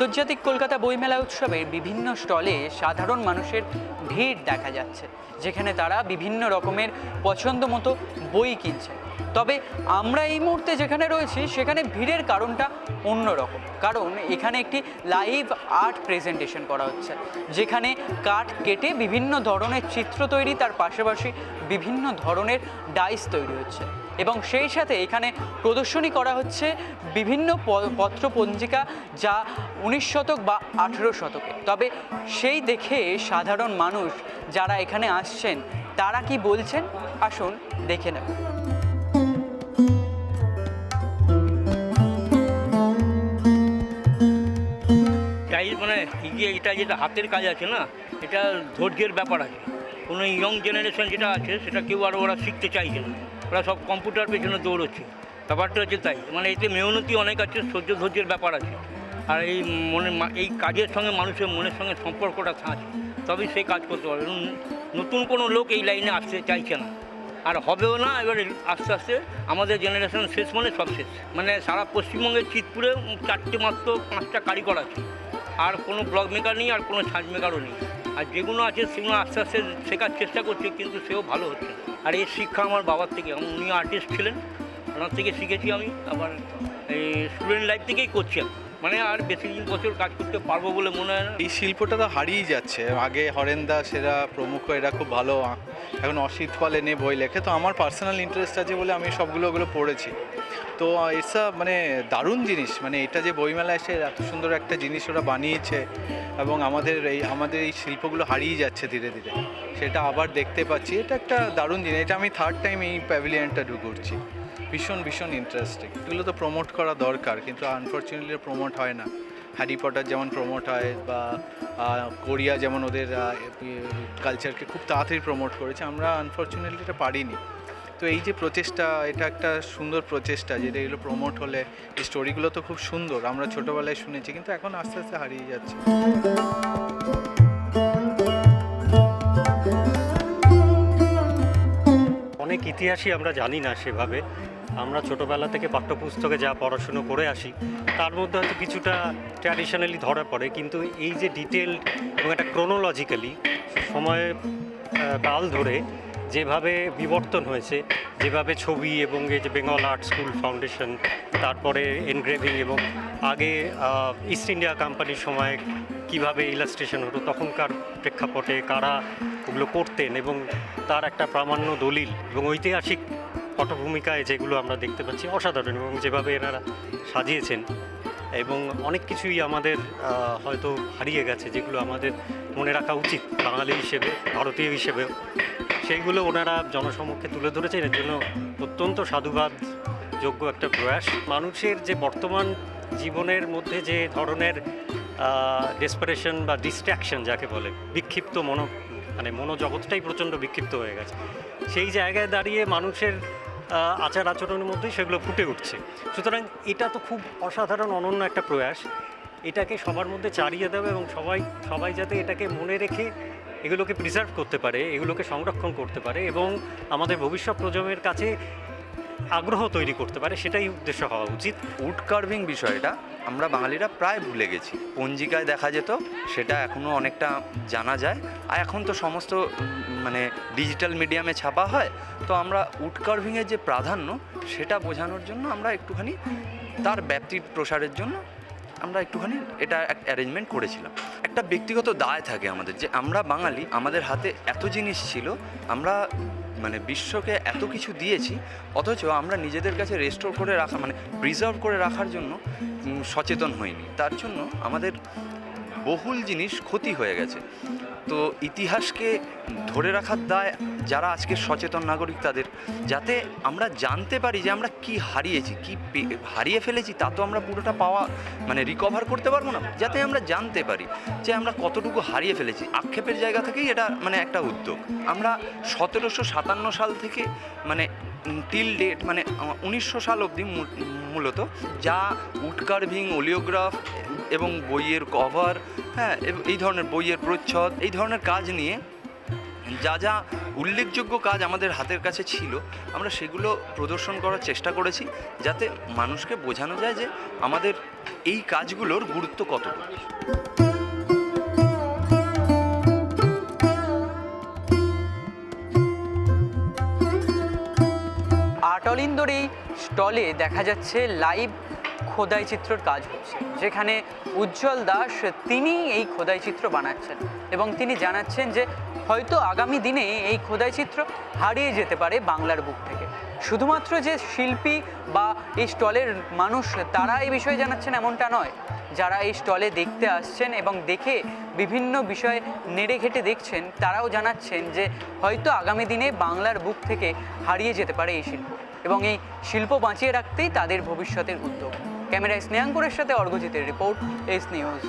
আন্তর্জাতিক কলকাতা বইমেলা উৎসবের বিভিন্ন স্টলে সাধারণ মানুষের ভিড় দেখা যাচ্ছে, যেখানে তারা বিভিন্ন রকমের পছন্দ মতো বই কিনছে তবে আমরা এই মুহূর্তে যেখানে রয়েছি, সেখানে ভিড়ের কারণটা অন্যরকম। কারণ এখানে একটি লাইভ আর্ট প্রেজেন্টেশন করা হচ্ছে, যেখানে কাঠ কেটে বিভিন্ন ধরনের চিত্র তৈরি, তার পাশাপাশি বিভিন্ন ধরনের ডাইস তৈরি হচ্ছে। এবং সেই সাথে এখানে প্রদর্শনী করা হচ্ছে বিভিন্ন পত্র পঞ্জিকা যা উনিশ শতক বা আঠেরো শতকে। তবে সেই দেখে সাধারণ মানুষ যারা এখানে আসছেন, তারা কি বলছেন? আসুন দেখে নেব। মানে এটা যেটা হাতের কাজ আছে না, এটা ধৈর্যের ব্যাপার আছে। কোনো ইয়ং জেনারেশন যেটা আছে, সেটা কেউ আর ওরা শিখতে চাইছে না। ওরা সব কম্পিউটার পেছনে দৌড়চ্ছে। ব্যাপারটা হচ্ছে তাই। মানে এতে মেহনতি অনেক আছে, সহ্য ধৈর্যের ব্যাপার আছে। আর এই মনে এই কাজের সঙ্গে মানুষের মনের সঙ্গে সম্পর্কটা আছে তবেই সে কাজ করতে পারবে। নতুন কোনো লোক এই লাইনে আসতে চাইছে না। আর হবেও না, এবারে আস্তে আস্তে আমাদের জেনারেশন শেষ মানে সব শেষ। মানে সারা পশ্চিমবঙ্গের চিতপুরে চারটে মাত্র পাঁচটা কারিগর আছে। আর কোনো ব্লগ মেকার নেই, আর কোনো সাজ মেকারও নেই। আর যেগুলো আছে, সেগুলো আস্তে আস্তে শেখার চেষ্টা করছে, কিন্তু সেও ভালো হচ্ছে না। আর এই শিক্ষা আমার বাবার থেকে উনি আর্টিস্ট ছিলেন। ওনার থেকে শিখেছি আমি, আবার এই স্টুডেন্ট লাইফ থেকেই করছি মানে আর বেশি দিন বছর কাজ করতে পারব বলে মনে হয় না। এই শিল্পটা তো হারিয়ে যাচ্ছে। আগে হরেন্দা সেরা প্রমুখ, এরা খুব ভালো। এখন অসিত পাল এনে বই লেখে। তো আমার পার্সোনাল ইন্টারেস্ট আছে বলে আমি সবগুলো ওগুলো পড়েছি। তো এসা মানে দারুণ জিনিস। মানে এটা যে বইমেলা এসে এত সুন্দর একটা জিনিস ওরা বানিয়েছে, এবং আমাদের এই আমাদের এই শিল্পগুলো হারিয়ে যাচ্ছে ধীরে ধীরে। সেটা আবার দেখতে পাচ্ছি। এটা একটা দারুণ জিনিস। এটা আমি থার্ড টাইম এই প্যাভিলিয়নটা ঢুকছি ভীষণ ভীষণ ইন্টারেস্টিং এগুলো তো প্রমোট করা দরকার, কিন্তু আনফর্চুনেটলি প্রমোট হয় না। হ্যারি পটার যেমন প্রমোট হয় বা কোরিয়া যেমন ওদের কালচারকে খুব তাড়াতাড়ি প্রমোট করেছে, আমরা আনফর্চুনেটলি এটা পারিনি। তো এই যে প্রচেষ্টা, এটা একটা সুন্দর প্রচেষ্টা যেটা এগুলো প্রমোট হলে এই স্টোরিগুলো তো খুব সুন্দর। আমরা ছোটোবেলায় শুনেছি, কিন্তু এখন আস্তে আস্তে হারিয়ে যাচ্ছে। ইতিহাসই আমরা জানি না সেভাবে। আমরা ছোটোবেলা থেকে পাঠ্যপুস্তকে যা পড়াশুনো করে আসি, তার মধ্যে হয়তো কিছুটা ট্র্যাডিশনালি ধরা পড়ে, কিন্তু এই যে ডিটেল এবং একটা ক্রোনোলজিক্যালি সময় কাল ধরে যেভাবে বিবর্তন হয়েছে, যেভাবে ছবি এবং এই যে বেঙ্গল আর্ট স্কুল ফাউন্ডেশন তারপরে এনগ্রেভিং এবং আগে ইস্ট ইন্ডিয়া কোম্পানির সময় কীভাবে ইলাস্ট্রেশন হতো? তখনকার প্রেক্ষাপটে কারা ওগুলো করতেন এবং তার একটা প্রামাণ্য দলিল এবং ঐতিহাসিক পটভূমিকায় যেগুলো আমরা দেখতে পাচ্ছি অসাধারণ এবং যেভাবে এনারা সাজিয়েছেন এবং অনেক কিছুই আমাদের হয়তো হারিয়ে গেছে যেগুলো আমাদের মনে রাখা উচিত বাঙালি হিসেবে, ভারতীয় হিসেবে সেইগুলো ওনারা জনসমক্ষে তুলে ধরেছেন। এর জন্য অত্যন্ত সাধুবাদ যোগ্য একটা প্রয়াস। মানুষের যে বর্তমান জীবনের মধ্যে যে ধরনের ডেসপারেশন বা ডিস্ট্র্যাকশন যাকে বলে, বিক্ষিপ্ত মনো মানে মনোজগৎটাই প্রচণ্ড বিক্ষিপ্ত হয়ে গেছে। সেই জায়গায় দাঁড়িয়ে মানুষের আচার আচরণের মধ্যেই সেগুলো ফুটে উঠছে। সুতরাং এটা তো খুব অসাধারণ, অনন্য একটা প্রয়াস। এটাকে সবার মধ্যে চালিয়ে দেবে এবং সবাই সবাই যাতে এটাকে মনে রেখে এগুলোকে প্রিজার্ভ করতে পারে, এগুলোকে সংরক্ষণ করতে পারে এবং আমাদের ভবিষ্যৎ প্রজন্মের কাছে আগ্রহ তৈরি করতে পারে, সেটাই উদ্দেশ্য হওয়া উচিত। উড কার্ভিং বিষয়টা আমরা বাঙালিরা প্রায় ভুলে গেছি। পঞ্জিকায় দেখা যেত, সেটা এখনও অনেকটা জানা যায়। আর এখন তো সমস্ত মানে ডিজিটাল মিডিয়ামে ছাপা হয়, তো আমরা উড কার্ভিংয়ের যে প্রাধান্য, সেটা বোঝানোর জন্য আমরা একটুখানি তার ব্যাপ্তির প্রসারের জন্য আমরা একটুখানি এটা এক অ্যারেঞ্জমেন্ট করেছিলাম। একটা ব্যক্তিগত দায় থাকে আমাদের যে আমরা বাঙালি, আমাদের হাতে এত জিনিস ছিল, আমরা মানে বিশ্বকে এত কিছু দিয়েছি, অথচ আমরা নিজেদের কাছে রেস্টোর করে রাখা মানে প্রিজার্ভ করে রাখার জন্য সচেতন হইনি। তার জন্য আমাদের বহুল জিনিস ক্ষতি হয়ে গেছে। তো ইতিহাসকে ধরে রাখার দায় যারা আজকে সচেতন নাগরিক তাদের, যাতে আমরা জানতে পারি যে আমরা কি হারিয়েছি, কি হারিয়ে ফেলেছি, তা তো আমরা পুরোটা পাওয়া মানে রিকভার করতে পারব না। যাতে আমরা জানতে পারি যে আমরা কতটুকু হারিয়ে ফেলেছি। আক্ষেপের জায়গা থেকেই এটা মানে একটা উদ্যোগ। আমরা সতেরোশো সাতান্ন সাল থেকে মানে টিল ডেট মানে উনিশশো সাল অবধি মূলত যা উড কার্ভিং ওলিওগ্রাফ এবং বইয়ের কভার হ্যাঁ এই ধরনের বইয়ের প্রচ্ছদ, এই ধরনের কাজ নিয়ে যা যা উল্লেখযোগ্য কাজ আমাদের হাতের কাছে ছিল, আমরা সেগুলো প্রদর্শন করার চেষ্টা করেছি যাতে মানুষকে বোঝানো যায় যে আমাদের এই কাজগুলোর গুরুত্ব কতটা আটলিন্দর এই স্টলে দেখা যাচ্ছে লাইভ খোদাই চিত্রর কাজ হচ্ছে যেখানে উজ্জ্বল দাস তিনি এই খোদাই চিত্র বানাচ্ছেন এবং তিনি জানাচ্ছেন যে হয়তো আগামী দিনে এই খোদাই চিত্র হারিয়ে যেতে পারে বাংলার বুক থেকে। শুধুমাত্র যে শিল্পী বা এই স্টলের মানুষ, তারা এই বিষয়ে জানাচ্ছেন এমনটা নয়। যারা এই স্টলে দেখতে আসছেন এবং দেখে বিভিন্ন বিষয়ে নেড়ে ঘেটে দেখছেন, তারাও জানাচ্ছেন যে হয়তো আগামী দিনে বাংলার বুক থেকে হারিয়ে যেতে পারে এই শিল্প এবং এই শিল্প বাঁচিয়ে রাখতেই তাদের ভবিষ্যতের উদ্যোগ। ক্যামেরায় স্নেহাঙ্কুরের সাথে অর্ঘজিতের রিপোর্ট এস নিউজ।